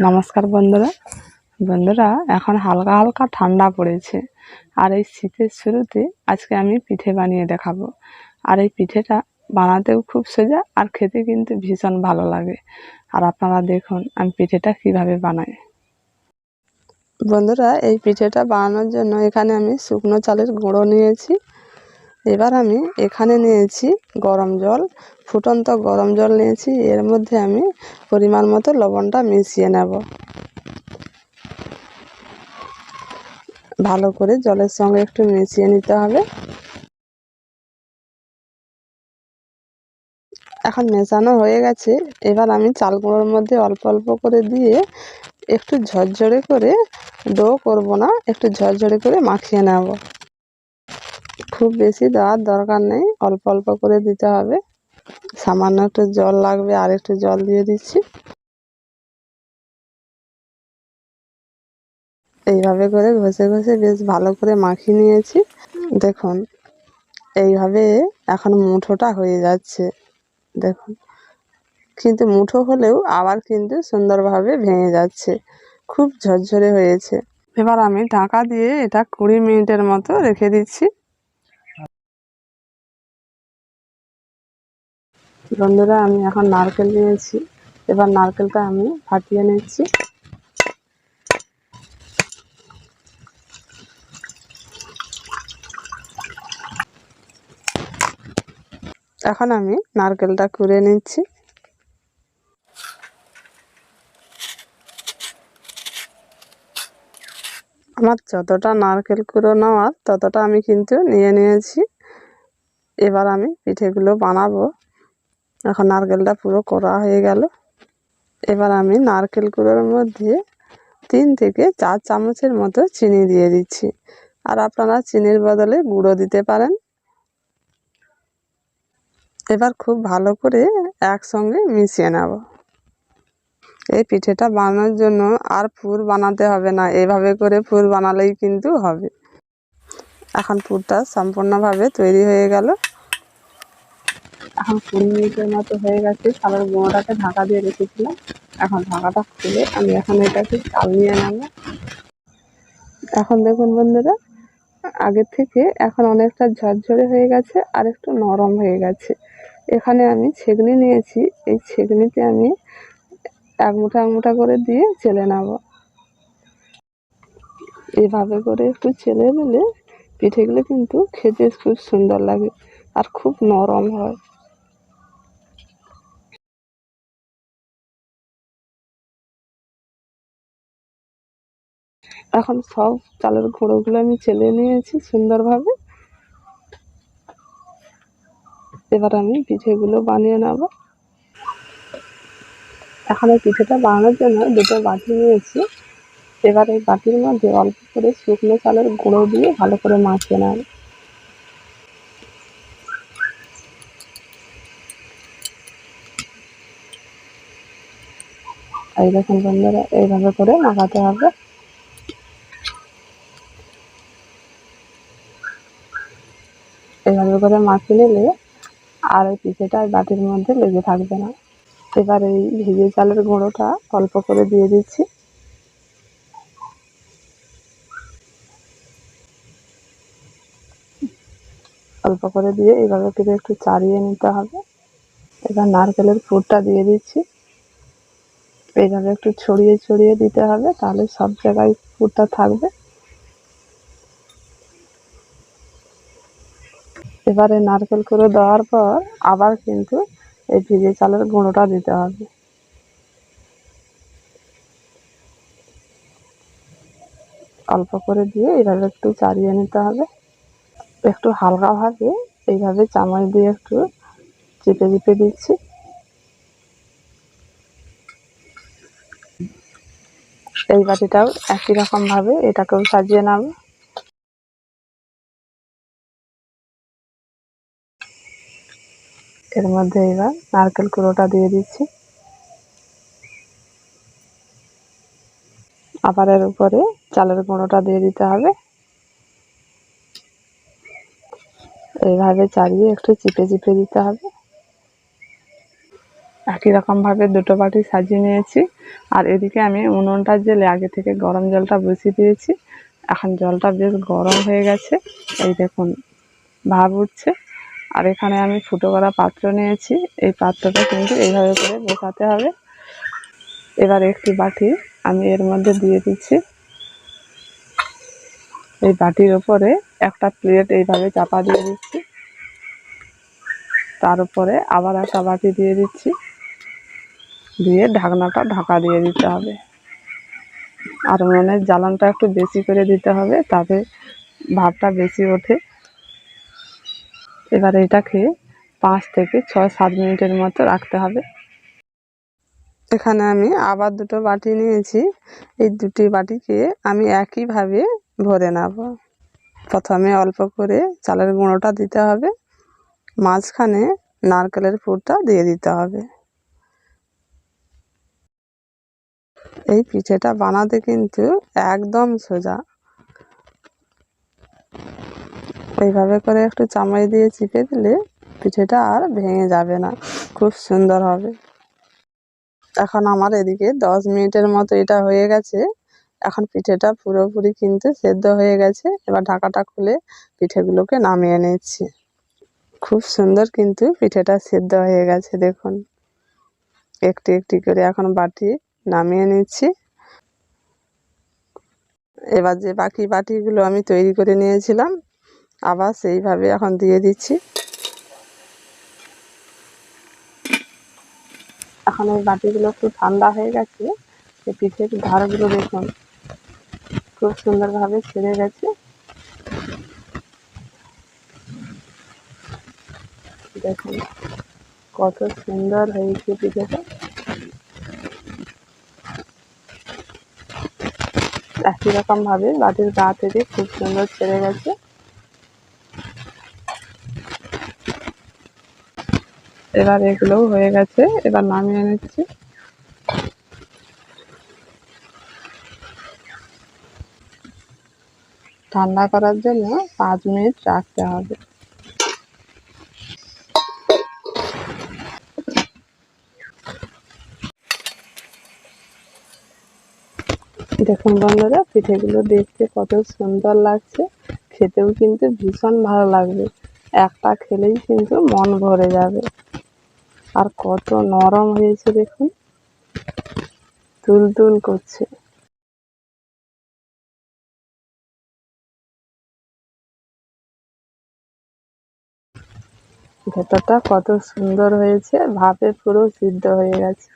নমস্কার বন্ধুরা। বন্ধুরা, এখন হালকা হালকা ঠান্ডা পড়েছে। আর এই শীতের শুরুতে আজকে আমি পিঠে বানিয়ে দেখাবো। আর এই পিঠেটা বানাতেও খুব সোজা আর খেতে কিন্তু ভীষণ ভালো লাগে। আর আপনারা দেখুন, আমি পিঠেটা কীভাবে বানাই। বন্ধুরা, এই পিঠেটা বানানোর জন্য এখানে আমি শুকনো চালের গুঁড়ো নিয়েছি। এবার আমি এখানে নিয়েছি গরম জল, ফুটন্ত গরম জল নিয়েছি। এর মধ্যে আমি পরিমাণ মতো লবণটা মিশিয়ে নেব। ভালো করে জলের সঙ্গে একটু মিশিয়ে নিতে হবে। এখন মেশানো হয়ে গেছে। এবার আমি চাল গুঁড়োর মধ্যে অল্প অল্প করে দিয়ে একটু ঝরঝরে করে ডো করব না, একটু ঝরঝরে করে মাখিয়ে নেব। খুব বেশি দেওয়ার দরকার নেই। অল্প অল্প করে দিতে হবে। সামান্য একটু জল লাগবে, আর একটু জল দিয়ে দিচ্ছি। এইভাবে করে ঘষে ঘষে বেশ ভালো করে মাখিয়ে নিয়েছি। দেখুন, এইভাবে এখন মুঠোটা হয়ে যাচ্ছে। দেখুন, কিন্তু মুঠো হলেও আবার কিন্তু সুন্দরভাবে ভেঙে যাচ্ছে। খুব ঝরঝরে হয়েছে। এবার আমি ঢাকা দিয়ে এটা কুড়ি মিনিটের মতো রেখে দিচ্ছি। বন্ধুরা, আমি এখন নারকেল নিয়েছি। এবার নারকেলটা আমি ফাটিয়ে নিচ্ছি। এখন আমি নারকেলটা কুড়ে নিচ্ছি। আমার যতটা নারকেল কুড়ো নেওয়ার, ততটা আমি কিন্তু নিয়ে নিয়েছি। এবার আমি পিঠেগুলো বানাবো। এখন নারকেলটা পুরো করা হয়ে গেল। এবার আমি নারকেল কুড়োর মধ্যে তিন থেকে চার চামচের মতো চিনি দিয়ে দিচ্ছি। আর আপনারা চিনির বদলে গুঁড়ো দিতে পারেন। এবার খুব ভালো করে একসঙ্গে মিশিয়ে নেব। এই পিঠেটা বানানোর জন্য আর পুর বানাতে হবে না, এভাবে করে পুর বানালেই কিন্তু হবে। এখন পুরটা সম্পূর্ণভাবে তৈরি হয়ে গেল। এখন কুড়ি মিনিটের মতো হয়ে গেছে। চালের গুঁড়োটাকে ঢাকা দিয়ে রেখেছিলাম। এখন ঢাকাটা খুলে আমি এখন এটাকে চাল নিয়ে নেব। এখন দেখুন বন্ধুরা আগের থেকে এখন অনেকটা ঝরঝরে হয়ে গেছে, আর একটু নরম হয়ে গেছে। এখানে আমি ছেঁকনি নিয়েছি। এই ছেঁকনিতে আমি এক মুঠা এক মুঠা করে দিয়ে চেলে নেব। এভাবে করে একটু চেলে নিলে পিঠেগুলো কিন্তু খেতে খুব সুন্দর লাগে আর খুব নরম হয়। এখন সব চালের গুঁড়োগুলো আমি চেলে নিয়েছি সুন্দরভাবে। এবার আমি পিঠেগুলো বানিয়ে নেব। এখন এই পিঠেটা বানানোর জন্য দুটো বাটি নিয়েছি। এবার এই বাটির মধ্যে অল্প করে শুকনো চালের গুঁড়ো দিয়ে ভালো করে মাখিয়ে নেব। এই দেখুন বন্ধুরা, এইভাবে করে মাখাতে হবে এইভাবে করে মাখিয়ে নিলে আর ওই পিঠেটা বাটির মধ্যে লেগে থাকবে না। এবার এই ভিজে চালের গুঁড়োটা অল্প করে দিয়ে দিচ্ছি। অল্প করে দিয়ে এইভাবে করে একটু চাড়িয়ে নিতে হবে। এবার নারকেলের পুরটা দিয়ে দিচ্ছি। এইভাবে একটু ছড়িয়ে ছড়িয়ে দিতে হবে, তাহলে সব জায়গায় পুরটা থাকবে। এবারে নারকেল করে দেওয়ার পর আবার কিন্তু এই ভিজে চালের গুঁড়োটা দিতে হবে। অল্প করে দিয়ে এইভাবে একটু চাড়িয়ে নিতে হবে। একটু হালকাভাবে এইভাবে চামচ দিয়ে একটু চেপে চেপে দিচ্ছি। এই বাটিটাও একই রকমভাবে এটাকেও সাজিয়ে নেব। এর মধ্যে এবার নারকেল কুড়োটা দিয়ে দিচ্ছি। আবার এর উপরে চালের গুঁড়োটা দিয়ে দিতে হবে। এইভাবে চালিয়ে একটু চিপে চিপে দিতে হবে। একই রকমভাবে দুটো বাটি সাজিয়ে নিয়েছি। আর এদিকে আমি উনুনটা জেলে আগে থেকে গরম জলটা বসিয়ে দিয়েছি, এখন জলটা বেশ গরম হয়ে গেছে। এই দেখুন, ভাব উঠছে। আর এখানে আমি ফুটো করা পাত্র নিয়েছি। এই পাত্রটা কিন্তু এইভাবে করে বসাতে হবে। এবার একটি বাটি আমি এর মধ্যে দিয়ে দিচ্ছি। এই বাটির ওপরে একটা প্লেট এইভাবে চাপা দিয়ে দিচ্ছি। তার উপরে আবার একটা বাটি দিয়ে দিচ্ছি। দিয়ে ঢাকনাটা ঢাকা দিয়ে দিতে হবে। আর উনুনের জ্বালানটা একটু বেশি করে দিতে হবে, তাতে ভাবটা বেশি ওঠে। এবার এটাকে পাঁচ থেকে ছয়, সাত মিনিটের মতো রাখতে হবে। এখানে আমি আবার দুটো বাটি নিয়েছি। এই দুটি বাটিকে আমি একইভাবে ভরে নেব। প্রথমে অল্প করে চালের গুঁড়োটা দিতে হবে। মাঝখানে নারকেলের পুরটা দিয়ে দিতে হবে। এই পিঠেটা বানাতে কিন্তু একদম সোজা। এইভাবে করে একটু চামচ দিয়ে চিপে দিলে পিঠেটা আর ভেঙে যাবে না। খুব সুন্দর হবে। এখন আমার এদিকে দশ মিনিটের মতো এটা হয়ে গেছে। এখন পিঠেটা পুরোপুরি কিন্তু সেদ্ধ হয়ে গেছে। এবার ঢাকাটা খুলে পিঠেগুলোকে নামিয়ে নিচ্ছি। খুব সুন্দর কিন্তু পিঠেটা সেদ্ধ হয়ে গেছে, দেখুন। একটি একটি করে এখন বাটি নামিয়ে নিচ্ছি। এবার যে বাকি বাটিগুলো আমি তৈরি করে নিয়েছিলাম আবার সেইভাবে এখন দিয়ে দিচ্ছি। এখন এই বাটিগুলো একটু ঠান্ডা হয়ে গেছে, এই পিঠের ধারগুলো দেখুন, খুব সুন্দরভাবে ছেড়ে গেছে। দেখুন, কত সুন্দর হয়েছে পিঠেটা। একই রকমভাবে বাটির গা থেকে খুব সুন্দর ছেড়ে গেছে। এবার এগুলোও হয়ে গেছে, এবার নামিয়ে নিচ্ছি। ঠান্ডা করার জন্য পাঁচ মিনিট রাখতে হবে। দেখুন বন্ধুরা, পিঠেগুলো দেখতে কত সুন্দর লাগছে। খেতেও কিন্তু ভীষণ ভালো লাগবে। একটা খেলেই কিন্তু মন ভরে যাবে। আর কত নরম হয়েছে দেখুন। দুলদুল করছে। ভেতরটা কত সুন্দর হয়েছে, ভাপে পুরো সিদ্ধ হয়ে গেছে।